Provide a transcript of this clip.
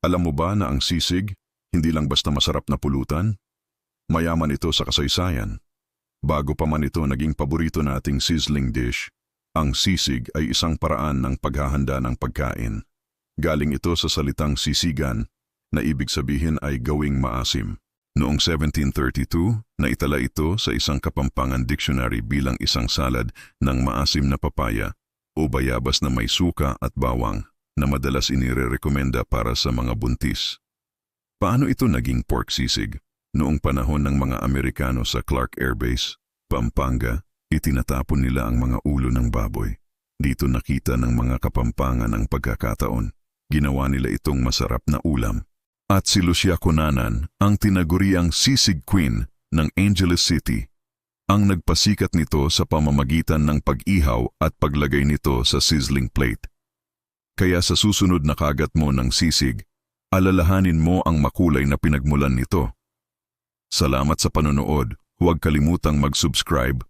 Alam mo ba na ang sisig, hindi lang basta masarap na pulutan? Mayaman ito sa kasaysayan. Bago pa man ito naging paborito nating sizzling dish, ang sisig ay isang paraan ng paghahanda ng pagkain. Galing ito sa salitang sisigan, na ibig sabihin ay gawing maasim. Noong 1732, naitala ito sa isang kapampangan dictionary bilang isang salad ng maasim na papaya o bayabas na may suka at bawang na madalas inirerekomenda para sa mga buntis. Paano ito naging pork sisig? Noong panahon ng mga Amerikano sa Clark Air Base, Pampanga, itinatapon nila ang mga ulo ng baboy. Dito nakita ng mga kapampangan ang pagkakataon. Ginawa nila itong masarap na ulam. At si Lucia Conanan, ang tinaguriang sisig queen ng Angeles City, ang nagpasikat nito sa pamamagitan ng pag-ihaw at paglagay nito sa sizzling plate. Kaya sa susunod na kagat mo ng sisig, alalahanin mo ang makulay na pinagmulan nito. Salamat sa panonood. Huwag kalimutang mag-subscribe